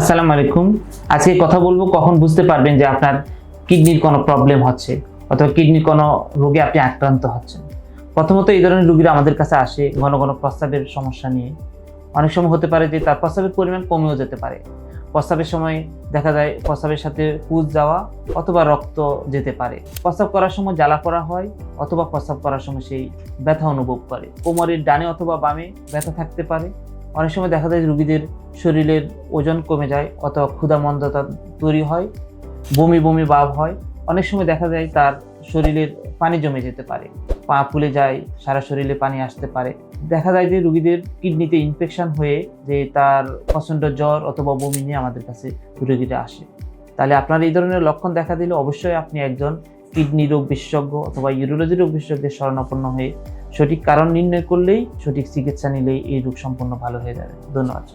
আসসালামু আলাইকুম। আজকে কথা বলব কখন বুঝতে পারবেন যে আপনার কিডনির কোনো প্রবলেম হচ্ছে অথবা কিডনির কোনো রোগে আপনি আক্রান্ত হচ্ছেন। প্রথমত এই ধরনের রোগীরা আমাদের কাছে আসে ঘন ঘন প্রস্তাবের সমস্যা নিয়ে। অনেক সময় হতে পারে যে তার প্রস্তাবের পরিমাণ কমেও যেতে পারে। প্রস্রাবের সময় দেখা যায় প্রস্রাবের সাথে পুজ যাওয়া অথবা রক্ত যেতে পারে। প্রস্রাব করার সময় জ্বালা পড়া হয় অথবা প্রস্রাব করার সময় সেই ব্যথা অনুভব করে। কোমরের ডানে অথবা বামে ব্যথা থাকতে পারে। অনেক সময় দেখা যায় রুগীদের শরীরের ওজন কমে যায় অথবা ক্ষুধা মন্দতা তৈরি হয়, বমি বমি ভাব হয়। অনেক সময় দেখা যায় তার শরীরের পানি জমে যেতে পারে, পা ফুলে যায়, সারা শরীরে পানি আসতে পারে। দেখা যায় যে রুগীদের কিডনিতে ইনফেকশন হয়ে যে তার প্রচণ্ড জ্বর অথবা বমি নিয়ে আমাদের কাছে রুগীরা আসে। তাহলে আপনার এই ধরনের লক্ষণ দেখা দিলে অবশ্যই আপনি একজন কিডনি রোগ বিশেষজ্ঞ অথবা ইউরোলজি রোগ বিশেষজ্ঞের শরণাপন্ন হয়ে সঠিক কারণ নির্ণয় করলেই সঠিক চিকিৎসা নিলেই এই রোগ সম্পূর্ণ ভালো হয়ে যাবে। ধন্যবাদ।